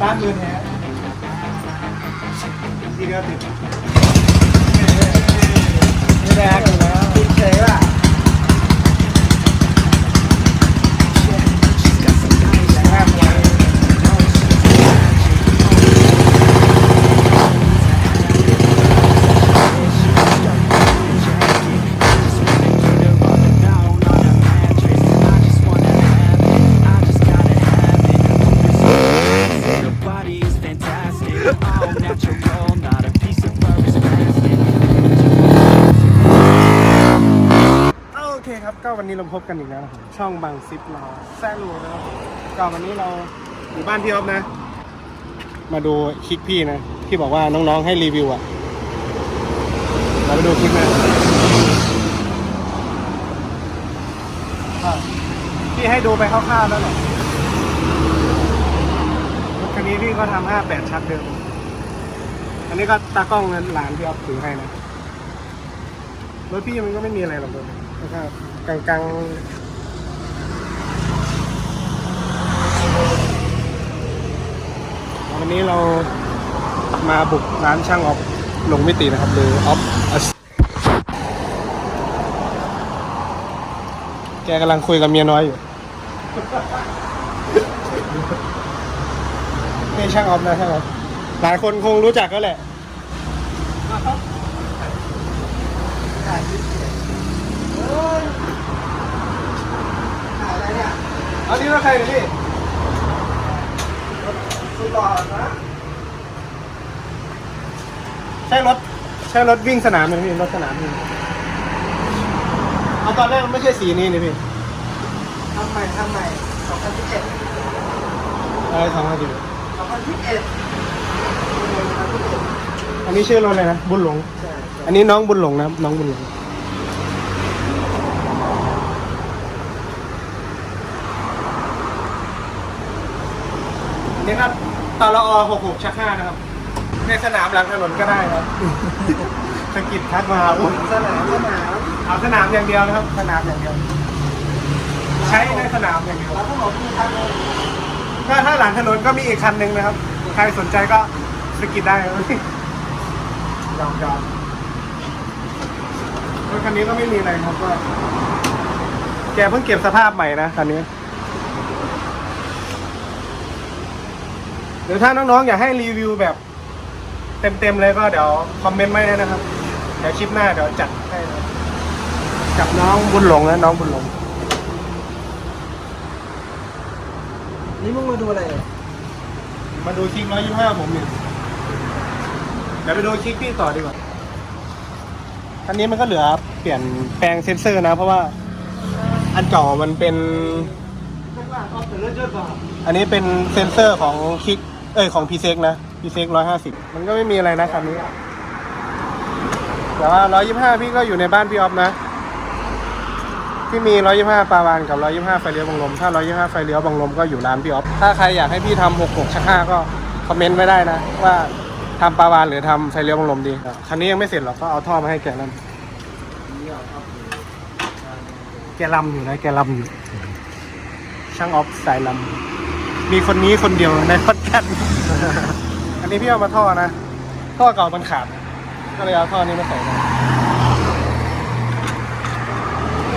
ตาร์ทมือแท้ทีเดียวติดไม่แดกอยู่แล้วติดเฉยว่ะ วันนี้เราพบกันอีกแล้วนะครับช่องบางซิปเราแซ่ลูนะครับผมก็วันนี้เราอยู่บ้านพี่อ๊อฟนะ มาดูคลิกพี่นะที่บอกว่าน้องๆให้รีวิวอะเราไปดูคลิกนะอะพี่ให้ดูไปคร่าวๆแล้วแหละรถคันนี้พี่ก็ทำห้าแปดชักเดิม อันนี้ก็ตากล้องหลานพี่อ๊อฟถือให้นะรถพี่มันก็ไม่มีอะไรหรอกเลยนะครับ กลางกลางๆ วันนี้เรามาบุกร้านช่างออฟลงมิตินะครับ หรือออฟแกกำลังคุยกับเมียน้อยอยู่นี่ช่างออฟนะช่างออฟหลายคนคงรู้จักก็แหละ อันนี้รถใครเนี่ยพี่สุดหล่อนะ ใช่รถใช่รถวิ่งสนามเลยพี่รถสนามพี่เอาตอนแรกมันไม่ใช่สีนี้นี่พี่ทำใหม่ทำใหม่2011อะไรสองพันสิบ2021อันนี้ชื่อรถอะไรนะบุญหลงใช่อันนี้น้องบุญหลงนะครับน้องบุญหลง อันนี้ ครับตลอ66ชักห้านะครับ ในสนามหลังถนนก็ได้ครับสกิดทักมาอุ้ยสนามสนามเอาสนามอย่างเดียวนะครับ สนามอย่างเดียว ใช้ในสนามอย่างเดียวแล้วก็บอกมีทางเลยถ้าถ้าหลังถนนก็มีอีกคันหนึ่งนะครับ ใครสนใจก็สกิดได้ครับยอมยอมรถคันนี้ก็ไม่มีอะไรครับก็แกเพิ่งเก็บสภาพใหม่นะคันนี้ เดี๋ยวถ้าน้องๆ อยากให้รีวิวแบบ เต็มๆเลยก็เดี๋ยวคอมเมนต์ไว้เลยนะครับ เดี๋ยวคลิปหน้าเดี๋ยวจัดให้นะกับน้องบุญหลงนะน้องบุญหลง นี่มึงมาดูอะไร มาดูคลิกร้อยยี่ห้าผมเนี่ยเดี๋ยวไปดูคลิกพี่ต่อดีกว่าอันนี้มันก็เหลือเปลี่ยนแปลงเซนเซอร์นะ เพราะว่าอันเก่ามันเป็น อันนี้เป็นเซนเซอร์ของคลิก เอ้ยของพีเซ็กนะพีเซ็กร้อยห้าสิบมันก็ไม่มีอะไรนะคันนี้ แต่ว่าร้อยยี่ห้าพี่ก็อยู่ในบ้านพี่ออฟนะ ที่มี125ปลาวานกับ125ไฟเลี้ยวบังลม ถ้า125ไฟเลี้ยวบังลมก็อยู่ร้านพี่ออฟ ถ้าใครอยากให้พี่ทำ66ชัก5ก็คอมเมนต์ไว้ได้นะ ว่าทำปลาวานหรือทำไฟเลี้ยวบังลมดี คันนี้ยังไม่เสร็จหรอกก็เอาท่อมาให้แกนั่นแกลำอยู่นะแกลำอยู่ช่างออฟสายลำ มีคนนี้คนเดียวในพอดแคสต์ อันนี้พี่เอามาท่อนะ ท่อเก่ามันขาด ก็เลยเอาท่อนี้มาใส่นะ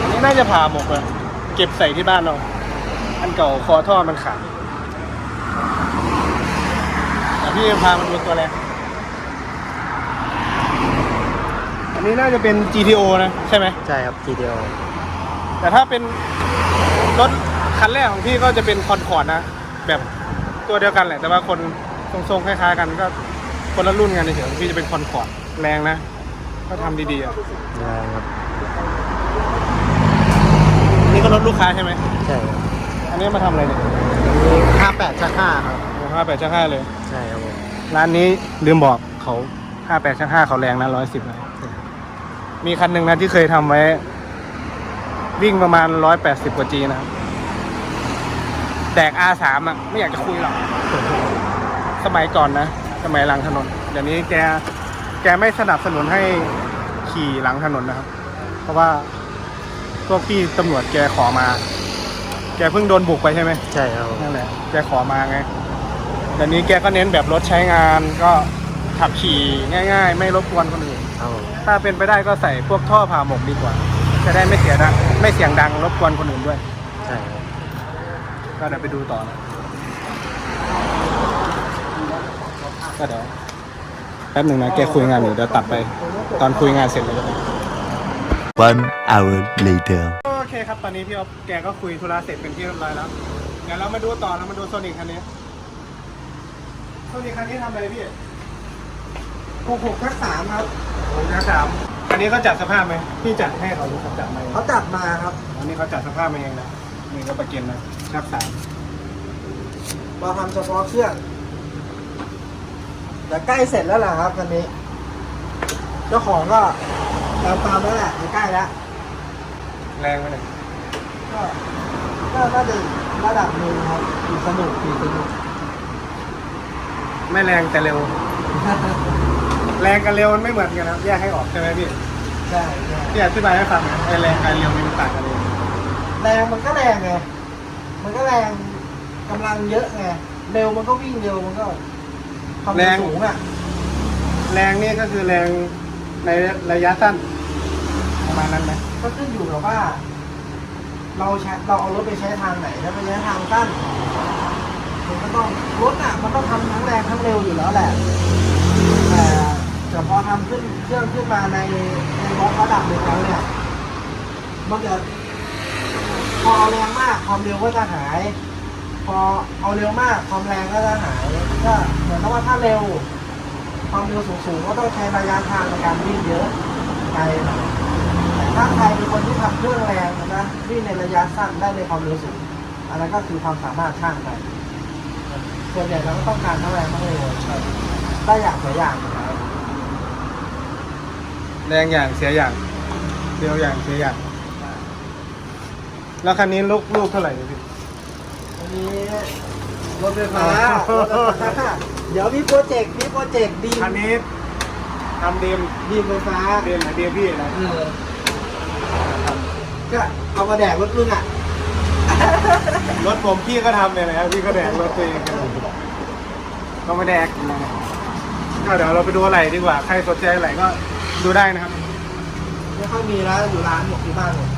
อันนี้น่าจะผ่าหมกเลยเก็บใส่ที่บ้านเรา อันเก่าคอท่อมันขาดแต่พี่พามาดูตัวแรกอันนี้น่าจะเป็น GTO นะใช่ไหม ใช่ครับทีเดียว แต่ถ้าเป็นรถคันแรกของพี่ก็จะเป็นคอนคอร์ดนะ แบบตัวเดียวกันแหละ แต่ว่าคนทรงๆคล้ายๆกันก็คนละรุ่นกันเฉยๆพี่จะเป็นคอนคอร์ดแรงนะ ก็ทำดีๆอะครับนี่ก็รถลูกค้าใช่ไหมใช่ครับอันนี้มาทำอะไรเนี่ยห้าแปดชักห้าครับห้าแปดชักห้าเลย ใช่ครับผมร้านนี้ลืมบอกเขาห้าแปดชักห้าเขาแรงนะร้อยสิบนะมีคันหนึ่งนะที่เคยทำไว้ วิ่งประมาณร้อยแปดสิบกว่าจีนะครับ แตก R สามอะไม่อยากจะคุยหรอก สมัยก่อนนะ สมัยหลังถนน เดี๋ยวนี้แก แกไม่สนับสนุนให้ขี่หลังถนนนะครับ เพราะว่าพวกพี่ตำรวจแกขอมา แกเพิ่งโดนบุกไปใช่ไหม ใช่ครับผมนั่นแหละ แกขอมาไงแต่นี้แกก็เน้นแบบรถใช้งานก็ขับขี่ง่าย ๆ ไม่รบกวนคนอื่น ครับผมถ้าเป็นไปได้ก็ใส่พวกท่อผ่าหมกดีกว่า จะได้ไม่เสียดัง ไม่เสียงดังรบกวนคนอื่นด้วย ใช่ครับ ก็เดี๋ยวไปดูต่อนะก็เดี๋ยวแป๊บหนึ่งนะแกคุยงานอยู่เดี๋ยวตัดไป ตอนคุยงานเสร็จเลยก็ได้ One hour later. โอเคครับ ตอนนี้พี่อ๊อฟแกก็คุยธุระเสร็จเป็นที่เรียบร้อยแล้ว เดี๋ยวเรามาดูต่อเรามาดูโซนิกคันนี้ โซนิกคันนี้ทำอะไรพี่หกหกทักสามครับโอ้ยสามคันนี้เขาจัดสภาพไหมพี่จัดให้เขาหรือเขาจัดมาเองเขาจัดมาครับ อันนี้เขาจัดสภาพมาเองนะ นี่ก็ประเก็นนะชักสามเราทำเฉพาะเครื่องแต่ใกล้เสร็จแล้วล่ะครับคันนี้ เจ้าของก็ตามตามแล้วแหละใกล้แล้วแรงไหมเนี่ยก็ก็น่าจะระดับหนึ่งครับขี่สนุกขี่สนุกไม่แรงแต่เร็ว แรงกับเร็วมันไม่เหมือนกันนะแยกให้ออกใช่ไหมพี่ใช่ใช่พี่อธิบายให้ฟังหน่อยไอ้แรงกับเร็วมันต่างกันเลย แรงมันก็แรงไง มันก็แรงกำลังเยอะไง เร็วมันก็วิ่งเร็วมันก็ความเร็วสูงอะ แรงนี่ก็คือแรงในระยะสั้นประมาณนั้นไหมก็ขึ้นอยู่กับว่า เราใช้เราเอารถไปใช้ทางไหนถ้าไปใช้ทางสั้นมันก็ต้องรถอะ มันต้องทำทั้งแรงทั้งเร็วอยู่แล้วแหละแต่แต่พอทำขึ้นเครื่องขึ้นมาในในบล็อกระดับหนึ่งแล้วเนี่ยมันจะ พอเอาแรงมากความเร็วก็จะหาย พอเอาเร็วมากความแรงก็จะหาย ก็เหมือนกับว่าถ้าเร็ว ความเร็วสูงๆก็ต้องใช้ระยะทางในการวิ่งเยอะไกลหน่อยแต่ถ้าใครเป็นคนที่ทำเครื่องแรงนะวิ่งในระยะสั้นได้ในความเร็วสูงอันนั้นก็คือความสามารถช่างไปส่วนใหญ่เราก็ต้องการเทั้งแรงทั้งเร็วได้อย่างเสียอย่างแรงอย่างเสียอย่างเร็วอย่างเสียอย่าง แล้วคันนี้ลูกลูกเท่าไหร่เนี่ยพี่ อันนี้รถไฟฟ้ารถไฟฟ้าเดี๋ยวมีโปรเจกต์มีโปรเจกต์ดีมคันนี้ทำดีมดีมไฟฟ้าเดียมเดียมพี่นะเออก็เอามาแดกรถมึงอะ รถผมพี่ก็ทำเนี่ยนะครับพี่ก็แดกรถตัวเองก็ไม่แดกนะก็เดี๋ยวเราไปดูอะไรดีกว่า ใครสนใจอะไรก็ดูได้นะครับไม่ค่อยมีแล้วอยู่ร้านหมดที่บ้านหมด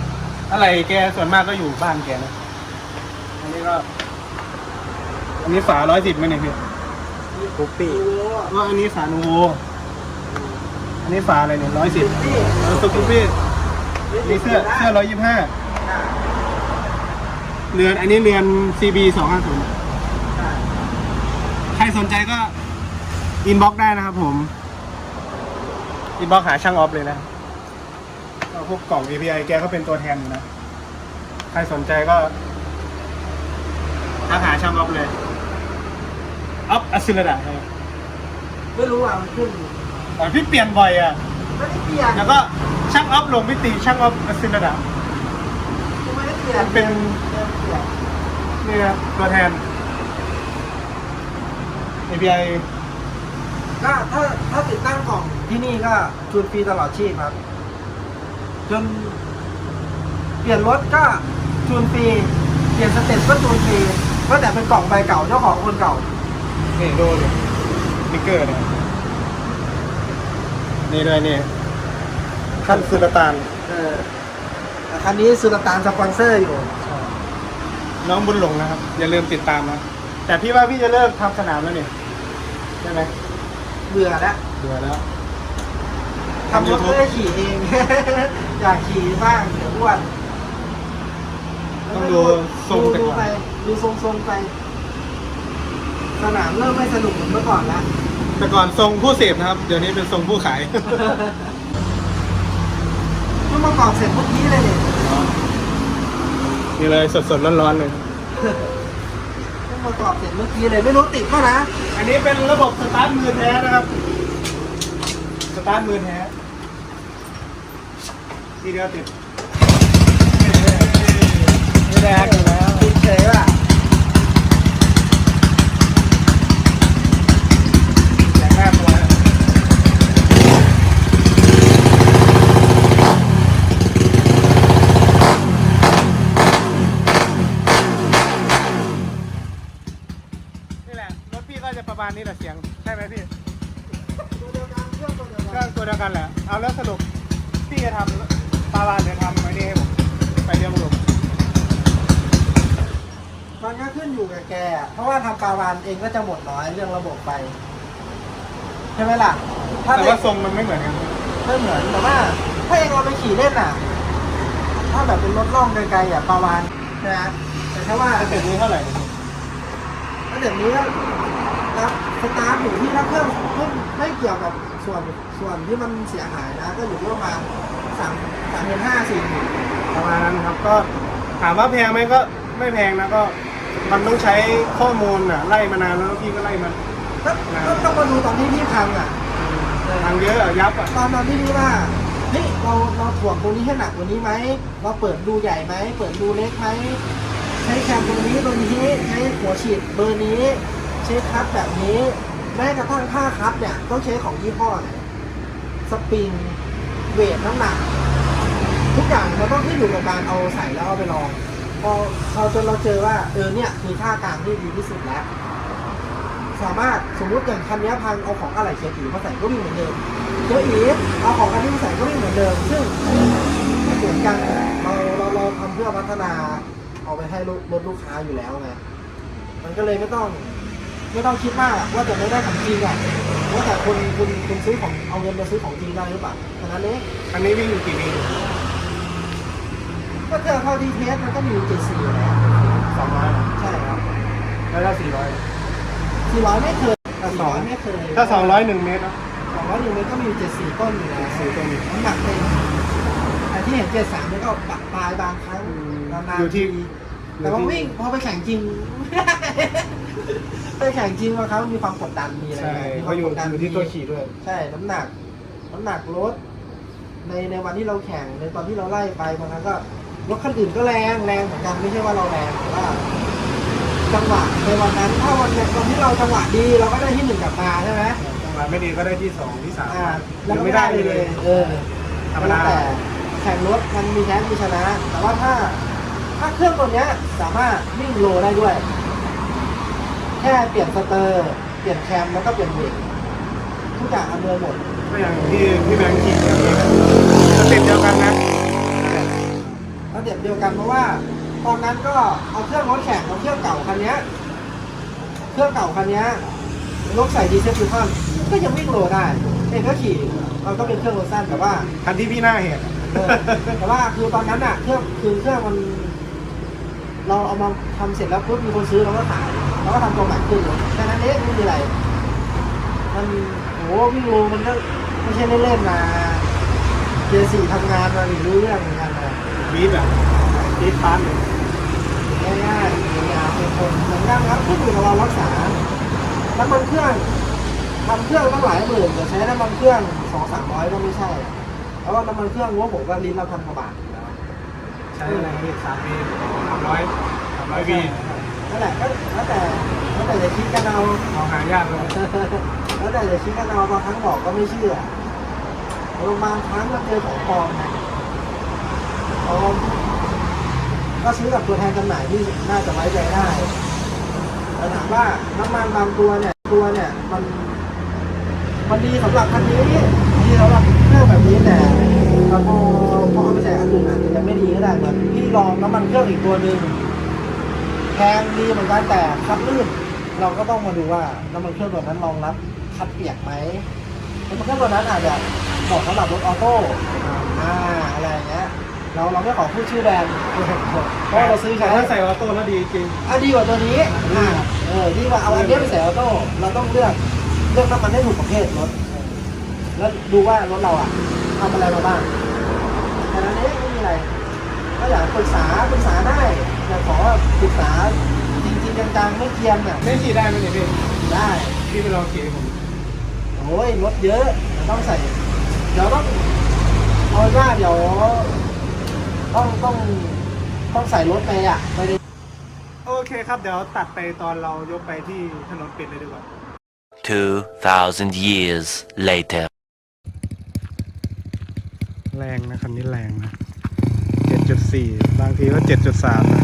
อะไรแกส่วนมากก็อยู่บ้านแกนะอันนี้ก็อันนี้ฝาร้อยสิบไหมเนี่ยพี่ปุ๊บปี้ว่าอันนี้ฝานูโวอันนี้ฝาอะไรเนี่ยร้อยสิบนี่สุกุปี้มีเสื้อเสื้อร้อยยี่ห้าเรือนอันนี้เรือน CB สองห้าศูนย์ใครสนใจก็อินบ็อกได้นะครับผม อินบ็อกหาช่างออฟเลยนะ ก็พวกกล่อง API แกก็เป็นตัวแทนอยู่นะ ใครสนใจก็ทักหาช่างออฟเลยออฟอัสซิลดาครับไม่รู้อะมันขึ้นแต่พี่เปลี่ยนบ่อยอะ ไม่ได้เปลี่ยนแล้วก็ช่างออฟลงมิติช่างออฟอัสซิลดาไม่ได้เปลี่ยนมันเป็น ไม่ได้เปลี่ยนนี่ครับตัวแทน API ก็ถ้าถ้าติดตั้งกล่องที่นี่ก็จูนฟรีตลอดชีพครับ จนเปลี่ยนรถก็จูนฟรีเปลี่ยนสเต็ปก็จูนฟรีก็แต่เป็นกล่องใบเก่าเจ้าของคนเก่านี่ดูดินิกเกอร์เนี่ยนี่ด้วยนี่ขั้นสุลต่านเออแต่คันนี้สุลต่านสปอนเซอร์อยู่ น้องบุญหลงนะครับ อย่าลืมติดตามนะแต่พี่ว่าพี่จะเลิกทำสนามแล้วนี่ใช่ไหมเบื่อแล้วเบื่อแล้วทำรถเพื่อขี่เอง อยากขี่บ้างเดี๋ยวอ้วนต้องดูทรงแต่ดูก่อน ไปดูทรงๆไป สนามเริ่มไม่สนุกเหมือนเมื่อก่อนแล้วแต่ก่อนทรงผู้เสพนะครับ เดี๋ยวนี้เป็นทรงผู้ขาย เพิ่งประกอบเสร็จเมื่อกี้เลยเนี่ยนี่เลยสดๆร้อนๆเลย เพิ่งประกอบเสร็จเมื่อกี้เลยไม่รู้ติดป่ะนะอันนี้เป็นระบบสตาร์ทมือแท้นะครับ สตาร์ทมือแท้ ทีเดียวติดไม่แดกอยู่แล้วติดเฉยว่ะ แดกหน้าตัวนี่แหละ รถพี่ ก็จะประมาณนี้แหละเสียง ใช่ไหมพี่ ตัวเดียวกันเครื่องตัวเดียว เค กั รื่อน งตัวเดียวกันแหละ เอาแล้วสรุปพี่จะทำปลาวานจะทำไอ้นี่ให้ผมไปเรียงหลุม มันก็ขึ้นอยู่กับแก เพราะว่าทำปาวานเองก็จะหมดน้อยเรื่องระบบไปใช่ไหมล่ะ ถ้าแต่เด็ว่าทรงมันไม่เหมือนกัน ไม่เหมือนแต่ว่า ถ้าเองเราไปขี่เล่นอะ ถ้าแบบเป็นรถล่องไกลๆอะปาวานนะแต่แค่ว่าสเต็ปนี้เท่าไหร่เนี่ยถ้าเดี๋ยวนี้ก็รับสตาร์ทอยู่ที่ถ้าเครื่องไม่ไม่เกี่ยวกับส่วนส่วนที่มันเสียหายนะ ก็อยู่ที่ประมาณสามสามหมื่นห้าสี่หมื่นประมาณนั้นครับ ก็ถามว่าแพงไหมก็ไม่แพงนะก็ มันต้องใช้ข้อมูลอะไล่มานานแล้วพี่ก็ไล่มันก็ก็ต้องมาดูตอนที่พี่พังอะทางเยอะอะยับอะตอนนั้นที่พี่ว่าเฮ้ยเราเราถ่วงตรงนี้ให้หนักกว่านี้ไหมเราเปิดรูใหญ่ไหมเปิดรูเล็กไหมใช้แคมตรงนี้ตัวนี้ใช้หัวฉีดเบอร์นี้ใช้คัพแบบนี้แม้กระทั่งผ้าคัพเนี่ยต้องใช้ของยี่ห้อไหนสปริงเวทน้ำหนักทุกอย่างมันต้องขึ้นอยู่กับการเอาใส่แล้วเอาไปลอง พอเราจนเราเจอว่าเออเนี่ยคือท่ากลางที่ดีที่สุดแล้ว สามารถสมมติอย่างคันนี้พังเอาของอะไรเขียนอีมาใส่ก็วิ่งเหมือนเดิมเขียนอีเอาของอันนี้มาใส่ก็วิ่งเหมือนเดิม ซึ่งเหมือนกันเราเราเราทำเพื่อพัฒนาเอาไปให้รถลูกค้าอยู่แล้วไงมันก็เลยไม่ต้องไม่ต้องคิดมากว่าจะไม่ได้ของจริงอะว่าแต่คุณคุณคุณซื้อของเอาเงินมาซื้อของจริงได้หรือเปล่าแค่นั้นเองอันนี้วิ่งอยู่กี่วิ ก็เจอเข้าดีเทสมันก็มีอยู่เจ็ดสี่อยู่แล้วสองร้อยใช่ครับแล้วถ้าสี่ร้อยสี่ร้อยไม่เคยถ้าสี่สองร้อยไม่เคยถ้าสองร้อยหนึ่งเมตรนะสองร้อยหนึ่งมันก็มีอยู่เจ็ดสี่ต้นอยู่แล้วสี่ต้นน้ำหนักเต็มแต่ที่เห็นเจ็ดสามนี่ก็ปะปลายบางครั้งอืมนานๆอยู่ที่ทีแต่ว่าวิ่งพอไปแข่งจริงไปแข่งจริงบางครั้งมีความกดดันมีอะไรใช่มีคเขาวามอยู่กดดันอยู่ที่ตัวขี่ด้วย ใช่น้ำหนัก น้ำหนักรถในในวันที่เราแข่งในตอนที่เราไล่ไปบางครั้งก็ รถคันอื่นก็แรงแรงเหมือนกันไม่ใช่ว่าเราแรงแต่ว่าจังหวะในวันนั้น ถ้าวันวันที่เราจังหวะดีเราก็ได้ที่หนึ่งกลับมาใช่ไหมจังหวะไม่ดีก็ได้ที่สองที่สามอ่าหแล้วรือก็ไม่ไม่ได้ได้เลเลยยเออธรรมแล้ดาวแต่แข่งรถมันมีแพ้มีชนะ แต่ว่าถ้าถ้าเครื่องตัวเนี้ยสามารถวิ่งโลได้ด้วย แค่เปลี่ยนสเตอร์ เปลี่ยนแคมแล้วก็เปลี่ยนเบรกทุกอย่างอำนวยหมด ก็อย่างที่พี่แบงค์ขี่อย่างนี้นะสเต็ปเดียวกันนะแล้ว เด็ดเดียวกันเพราะว่าตอนนั้นก็เอาเครื่องรถแข่งเอาเครื่องเก่าคันเนี้ยเครื่องเก่าคันเนี้ยลกใส่ดีเซลฟิวคอนก็ยังวิ่งโลได้เองก็ขี่มันก็เป็นเครื่องรถสั้นแต่ว่าคันที่พี่หน้าเห็นเออแต่ว่าคือตอนนั้นอะเครื่องคือเครื่องมัน เราเอามาทำเสร็จแล้วปุ๊บมีคนซื้อเราก็ขายเราก็ทำตัวใหม่ขึ้นเลยแค่นั้นเองไม่มีอะไร มันโหวิ่งโลมันก็ไม่ใช่เล่นๆนะเกียร์สี่ทำงานมาไม่รู้เรื่องเหมือนกันนะ บีบอะบีบพันเลยง่ายๆยาวเป็นคนเหมือนกันครับขึ้นอยู่กับเรารักษาน้ำมันเครื่องทำเครื่องตั้งหลายหมื่นแต่ใช้น้ำมันเครื่องสองสามร้อยก็ไม่ใช่เพราะว่าน้ำมันเครื่องว่าผมว่าลิ้นเราทำกระบาทอยู่แล้วใช้อะไรพี่สามปีสามร้อยสามร้อยปีนั่นแหละก็แล้วแต่แล้วแต่จะคิดกันเอาเอาหายากเลยแล้วแต่จะคิดกันเอาบางครั้งบอกก็ไม่เชื่อบางครั้งเราเจอของปลอมนะ มก็ซื้อกับตัวแทนจำหน่ายที่น่าจะไว้ใจได้แต่ถามว่าน้ำมันบางตัวเนี่ยตัวเนี่ยมันมันดีสำหรับคันนี้ดีสำหรับเครื่องแบบนี้แต่แต่พอพอเอาไปใส่อันอื่นอาจจะยังไม่ดีก็ได้เหมือนพี่ลองน้ำมันเครื่องอีกตัวหนึ่งแพงดีเหมือนกันแต่คัดลื่นเราก็ต้องมาดูว่าน้ำมันเครื่องตัวนั้นรองรับคัดเปียกไหมน้ำมันเครื่องตัวนั้นอาจจะเหมาะสำหรับรถออโต้อ่าอะไรอย่างเงี้ย เราเราไม่ขอพูดชื่อแบรนด์เพราะว่าเราซื้อแต่ใช้ถ้าใส่ออโต้แล้วดีจริงอะดีกว่าตัวนี้อ่าเออดีกว่าเอาอันนี้ไปใส่ออโต้เราต้องเลือกเลือกน้ำมันให้ถูกประเภทรถแล้วดูว่ารถเราอะทำอะไรมาบ้างแต่นั้นเองไม่มีอะไรก็อยากปรึกษาปรึกษาได้อยากขอปรึกษาจริงๆจังๆไม่เกียมเนี่ยไม่ขี่ได้ไหมเนี่ยพี่ได้พี่ไปลองขี่ให้ผมโอ้ยรถเยอะเดี๋ยวต้องใส่เดี๋ยวต้องเอาเป็นว่าเดี๋ยว ต้องต้องต้องใส่รถไปอะไปในโอเคครับเดี๋ยวตัดไปตอนเรายกไปที่ถนนเป็ดเลยดีกว่า 2,000 years later. แรงนะคันนี้แรงนะเจ็ดจุดสี่บางทีก็เจ็ดจุดสามนะ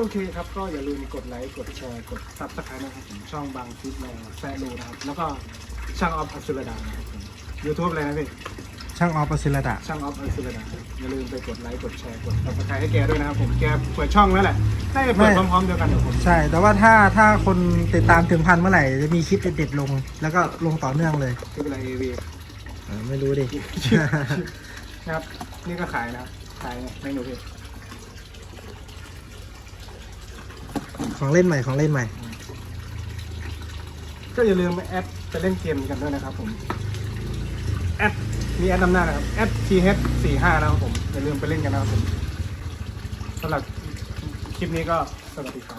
โอเคครับ ก็อย่าลืมกดไลค์กดแชร์กดซับสไครต์นะครับผมช่องบางคลิปแรงแซะดูนะครับ แล้วก็ช่างออฟอัสุรดานะครับผมยูทูบเลยนะพี่ช่างออฟปสิลดาช่างออฟอัสุรดาอย่าลืมไปกดไลค์กดแชร์กดซับสไครต์ให้แกด้วยนะครับผมแกเปิดช่องแล้วแหละน่าจะเปิดพร้อมๆเดียวกันกับผมใช่ แต่ว่าถ้าถ้าคนติดตามถึงพันเมื่อไหร่จะมีคลิปเด็ดๆลง แล้วก็ลงต่อเนื่องเลยที่เป็นไรเอวีเออไม่รู้ดิ นะครับนี่ก็ขายนะขายเมนูพี่ ของเล่นใหม่ของเล่นใหม่ ก็อย่าลืมแอดไปเล่นเกมกันด้วยนะครับผม แอดมีแอดนำหน้านะครับ แอด th 4 5 นะครับผม อย่าลืมไปเล่นกันนะครับผมสำหรับคลิปนี้ก็สวัสดีครั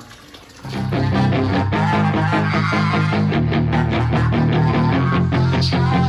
บ